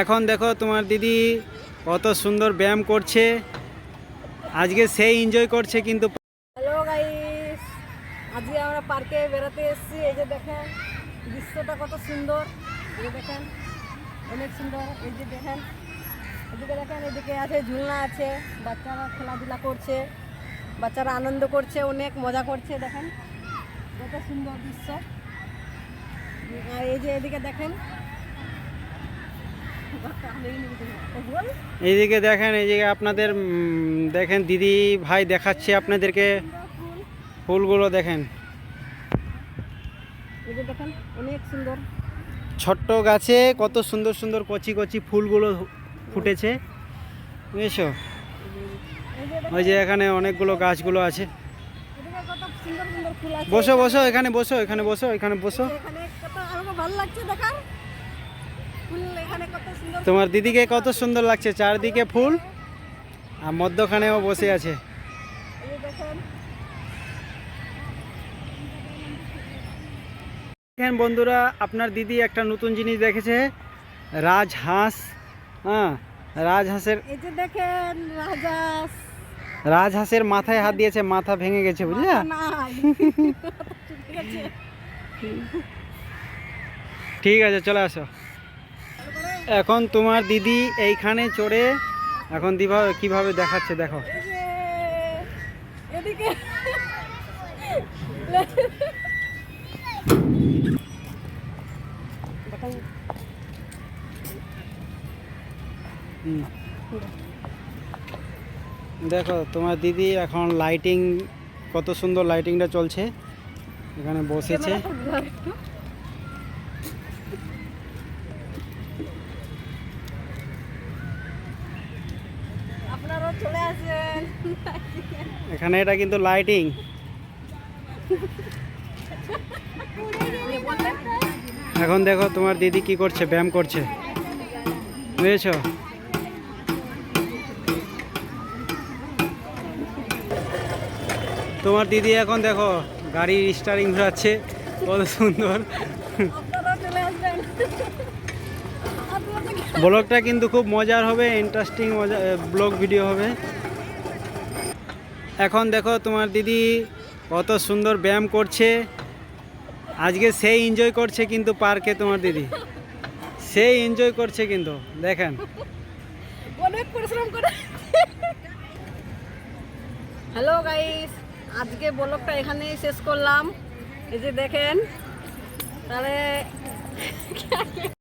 এখন দেখো তোমার দিদি কত সুন্দর ব্যায়াম করছে। আজকে সেই এনজয় করছে কিন্তু হ্যালো গাইস আজকে আমরা পার্কে বেড়াতে এসেছি। এই যে দেখেন, দৃশ্যটা কত সুন্দর। এই যে দেখেন, অনেক সুন্দর। এই যে দেখেন, এদিকে দেখেন, এদিকে আছে, ঝুলনা আছে। বাচ্চারা খেলাধুলা করছে, বাচ্চারা আনন্দ করছে, অনেক মজা করছে। দেখেন, কত সুন্দর দৃশ্য। আর এই যে এদিকে দেখেন এইদিকে দেখেন এইদিকে আপনাদের দেখেন দিদি ভাই দেখাচ্ছে আপনাদেরকে ফুলগুলো দেখেন। অনেক সুন্দর। ছোট্ট গাছে কত সুন্দর সুন্দর কচি কচি ফুলগুলো ফুটেছে। বুঝেছ? ওই যে এখানে অনেকগুলো গাছগুলো আছে। বসো বসো এখানে বসো এখানে বসো এখানে বসো। ভালো লাগছে দেখার? তোমার দিদিকে কত সুন্দর লাগছে চারদিকে ফুল আর মধ্যখানেও বসে আছে। দেখেন। বন্ধুরা আপনার দিদি একটা নতুন জিনিস দেখেছে রাজহাঁস হ্যাঁ রাজহাঁসের দেখেন রাজাস রাজহাঁসের মাথায় হাত দিয়েছে মাথা ভেঙে গেছে বুঝলে? ঠিক আছে চলে আসো। এখন তোমার দিদি এইখানে চড়ে এখন দিভা কীভাবে দেখাচ্ছে দেখো। দেখো তোমার দিদি এখন লাইটিং কত সুন্দর লাইটিংটা চলছে। এখানে বসেছে। চলে এখানে এটা কিন্তু লাইটিং এখন দেখো তোমার দিদি কি করছে ব্যায়াম করছে। বুঝেছ? তোমার দিদি এখন দেখো গাড়ির স্টারিং ঘোরাচ্ছে। কত সুন্দর আপনারাও চলে আসবেন আপনারা তো- ব্লগটা কিন্তু খুব মজার হবে ইন্টারেস্টিং মজা ব্লগ ভিডিও হবে। এখন দেখো তোমার দিদি কত সুন্দর ব্যায়াম করছে। আজকে সেই এনজয় করছে কিন্তু পার্কে তোমার দিদি। সেই এনজয় করছে কিন্তু, দেখেন। হ্যালো গাইস আজকে ব্লগটা এখানেই শেষ করলাম। এই যে দেখেন, তাহলে